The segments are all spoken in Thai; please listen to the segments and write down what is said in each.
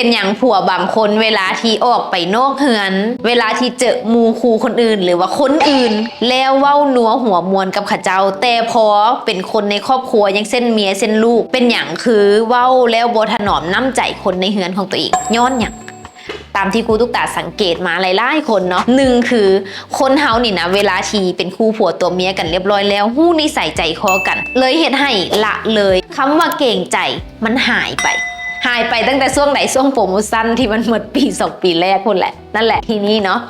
เป็นอย่างผัวบางคนเวลาที่ออกไปนอกเฮือน เวลาที่เจอมูคูคนอื่น หรือว่าคนอื่น แล้วเว้านัวหัวมวลกับข้าเจ้า แต่พอเป็นคนในครอบครัวยังเส้นเมียเส้นลูก เป็นอย่างคือเว้าแล้วบถนอมน้ำใจคนในเฮือนของตัวเองย้อนอย่างตามที่ครูตุกตาสังเกตมาหลายๆคนเนาะหนึ่งคือคนเฮานี่นะเวลาทีเป็นคู่ผัวตัวเมียกันเรียบร้อยแล้วหู้นิสัยใจคอกัน เลยเฮ็ดให้ละเลยคำว่าเก่งใจมันหายไป หายไปตั้งแต่ช่วงไหนช่วงโปรโมชั่นที่มันหมดปีสองปีแรกคนแหละ นั่นแหละทีนี้เนาะ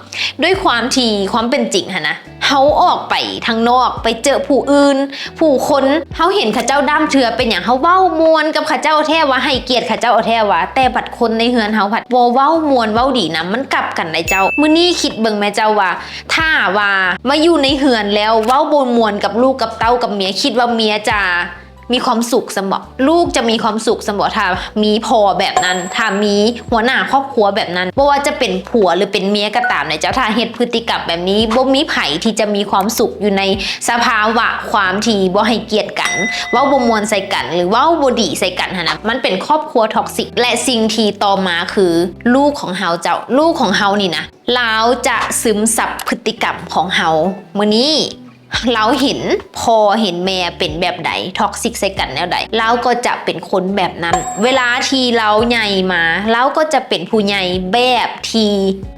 ด้วยความทีความเป็นจริงฮะนะเฮาออกไปทางนอกไปเจอผู้อื่น ผู้คนเฮาเห็นข้าเจ้าด้ามเถือเป็นอย่างเฮาเว้ามวนกับข้าเจ้าแท้ว่าให้เกียรติข้าเจ้าแท้ว่าแต่บัดคนในเฮือนเฮาผัดบ่เว้ามวนเว้าดีนะมันกลับกันได้เจ้ามื้อนี้คิดเบิ่งแม่เจ้าว่า ถ้าว่ามาอยู่ในเฮือนแล้วเว้าบ่มวนกับลูกกับเต้ากับเมียคิดว่าเมียจะ มีความสุขสมบลูกจะมีความสุขสมบถ้ามีพอแบบนั้นถ้ามีหัวหน้าครอบครัวแบบนั้นบ่ว่าจะเป็นผัวหรือเป็นเมียก็ตามเนี่ยเจ้าถ้าเฮ็ดพฤติกรรมแบบนี้บ่มีไผที่จะมีความสุขอยู่ในสภาวะความที่บ่ให้เกียรติกันว้าบ่มวนใส่กัน หรือว้าบ่ดีใส่กันหั่นะมันเป็นครอบครัวท็อกซิก และสิ่งที่ต่อมาคือลูกของเฮาเจ้าลูกของเฮานี่นะลาวจะซึมซับพฤติกรรมของเฮามื้อนี้ เราเห็นพอเห็นแม่เป็นแบบใดท็อกซิกใส่กันแนวใดเราก็จะเป็นคนแบบนั้น เวลาที่เราใหญ่มาเราก็จะเป็นผู้ใหญ่แบบที่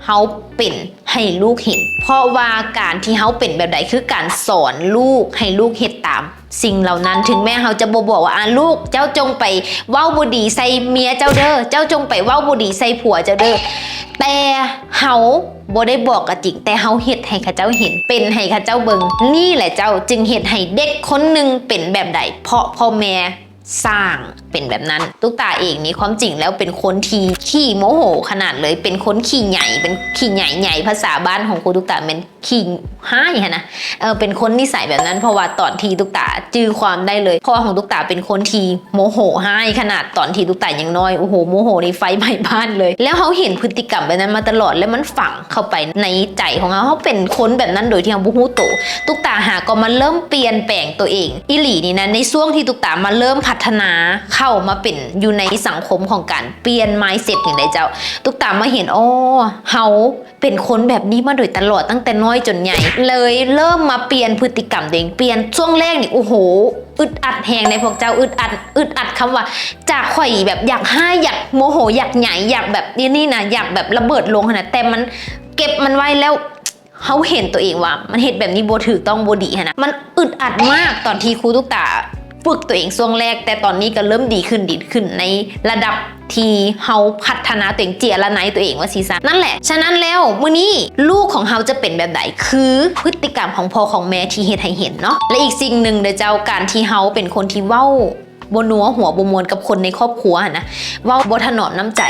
เขาเป็น ให้ลูกเห็น เพราะว่าการที่เฮาเป็นแบบใดคือการสอนลูกให้ลูกเฮ็ดตาม สิ่งเหล่านั้นถึงแม้เฮาจะบ่บอกว่าอ่าลูกเจ้าจงไปเว้าบ่ดีใส่เมียเจ้าเด้อเจ้าจงไปเว้าบ่ดีใส่ผัวเจ้าเด้อแต่เฮาบ่ได้บอกกะจริงแต่เฮาเฮ็ดให้ข้าเจ้าเห็น เป็นให้ข้าเจ้าเบิงนี่แหละเจ้าจึงเฮ็ดให้เด็กคนหนึ่งเป็นแบบใด เพราะพ่อแม่สร้างเป็นแบบนั้น ตุกตาเองนี่ความจริงแล้วเป็นคนที่ขี้โมโห ขนาดเลยเป็นคนขี้ใหญ่ เป็นขี้ใหญ่ใหญ่ภาษาบ้านของครูตุกตาเป็นขี้ห้ายฮะนะเออเป็นคนนิสัยแบบนั้นเพราะว่าตอนที่ตุกตาจื้อความได้เลยพ่อของตุกตาเป็นคนที่โมโหให้ขนาดตอนที่ตุกตายังน้อยโอ้โหโมโหในไฟไหม้บ้านเลย แล้วเขาเห็นพฤติกรรมแบบนั้นมาตลอดแล้วมันฝังเข้าไปในใจของเขาเขาเป็นคนแบบนั้นโดยที่เขาบุฮูโตตุกตาหาก็มาเริ่มเปลี่ยนแปลงตัวเองอิหลีนี่นะในช่วงที่ตุกตามาเริ่มพัฒนาเข้ามาเป็นอยู่ในสังคมของการเปลี่ยน mindset อย่างไรเจ้า ตุกตามาเห็นโอ๋อเฮาเป็นคนแบบนี้มาโดยตลอดตั้งแต่น้อยจนใหญ่ เลยเริ่มมาเปลี่ยนพฤติกรรมตัวเองเปลี่ยนช่วงแรกนี่โอ้โหอึดอัดแหงในพวกเจ้าอึดอัดอึดอัดคำว่า จากข่อยแบบอยากให้อยากโมโหอยากใหญ่อยากแบบนี่นี่นะอยากแบบระเบิดลงขนาดแต่มันเก็บมันไว้แล้วเขาเห็นตัวเองว่า มันเหตุแบบนี้โบถือต้องโบดีฮะนะมันอึดอัดมากตอนที่ครูตุกตา ฝึกตัวเองช่วงแรก แต่ตอนนี้ก็เริ่มดีขึ้นดีขึ้นในระดับที่เฮาพัฒนาตัวเองเจียละไนตัวเองว่าซีซันนั่นแหละ ฉะนั้นแล้วมื้อนี้ลูกของเฮาจะเป็นแบบไหนคือพฤติกรรมของพ่อของแม่ที่เฮ็ดให้เห็นเนาะและอีกสิ่งหนึ่งเดี๋ยวเจ้าการที่เฮาเป็นคนที่เว้าบนัวหัวบมวลกับคนในครอบครัวนะว่าบถนอมน้ำใจ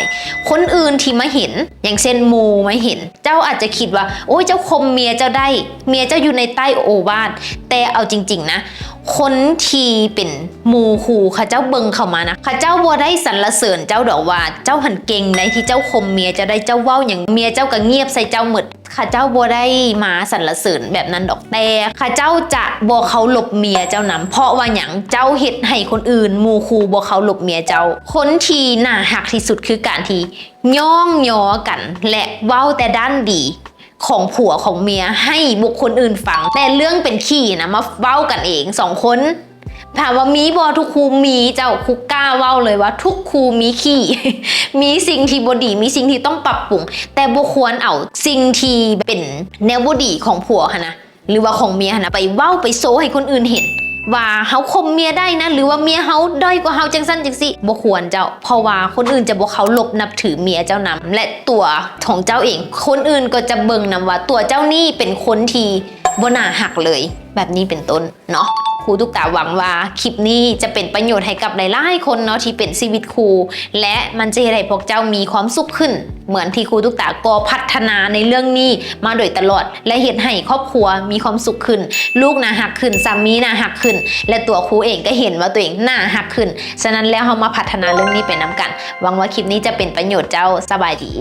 คนอื่นที่มาเห็น อย่างเช่นโมมาเห็น เจ้าอาจจะคิดว่า โอ้ยเจ้าคมเมียเจ้าได้ เมียเจ้าอยู่ในใต้โอวาทแต่เอาจริง ๆ นะ คนทีเป็นหมูคูข้าเจ้าเบิงเข้ามานะข้าเจ้าบ่ได้สรรเสริญเจ้าดอกว่า เจ้าหันเก่งในที่เจ้าคมเมียจะได้เจ้าเว้าอย่างเมียเจ้าก็เงียบใส่เจ้าหมดข้าเจ้าบ่ได้มาสรรเสริญแบบนั้นดอกแต่ข้าเจ้าจะบ่เขาหลบเมียเจ้านำเพราะว่าหยังเจ้าเฮ็ดให้คนอื่นหมูคูบ่เขาหลบเมียเจ้า คนทีน่าหักที่สุดคือการที่ย่องยอกัน และเว้าแต่ด้านดี ของผัวของเมียให้บุคคลอื่นฟัง แต่เรื่องเป็นขี้นะมาเว้ากันเองสองคนถามว่ามีบอทุกครูมีเจ้าคุกกล้าเว้าเลยว่า ทุกครูมีขี้ มีสิ่งที่บดี มีสิ่งที่ต้องปรับปรุง แต่บุควรเอาสิ่งที่เป็นแนวบดีของผัวค่ะนะหรือว่าของเมียนะไปเว้าไปโซให้คนอื่นเห็น ว่าเฮาคมเมียได้นะ หรือว่าเมียเฮาด้อยกว่าเฮาจังสั้นจังสิบ่ควรเจ้า เพราะว่าคนอื่นจะบ่เขาลบนับถือเมียเจ้านำและตัวของเจ้าเอง คนอื่นก็จะเบิ่งนำว่าตัวเจ้านี่เป็นคนที่บ่น่าหักเลย แบบนี้เป็นต้นเนาะ ครูทุกตาหวังว่าคลิปนี้จะเป็นประโยชน์ให้กับหลายๆคนเนาะที่เป็นชีวิตครูและมันจะให้พวกเจ้ามีความสุขขึ้น เหมือนที่ครูทุกตาก็พัฒนาในเรื่องนี้มาโดยตลอด และเห็นให้ครอบครัวมีความสุขขึ้น ลูกน่าหักขึ้นสามีน่าหักขึ้น และตัวครูเองก็เห็นว่าตัวเองหน่าหักขึ้น ฉะนั้นแล้วเรามาพัฒนาเรื่องนี้ไปน้ำกัน หวังว่าคลิปนี้จะเป็นประโยชน์เจ้าสบายดี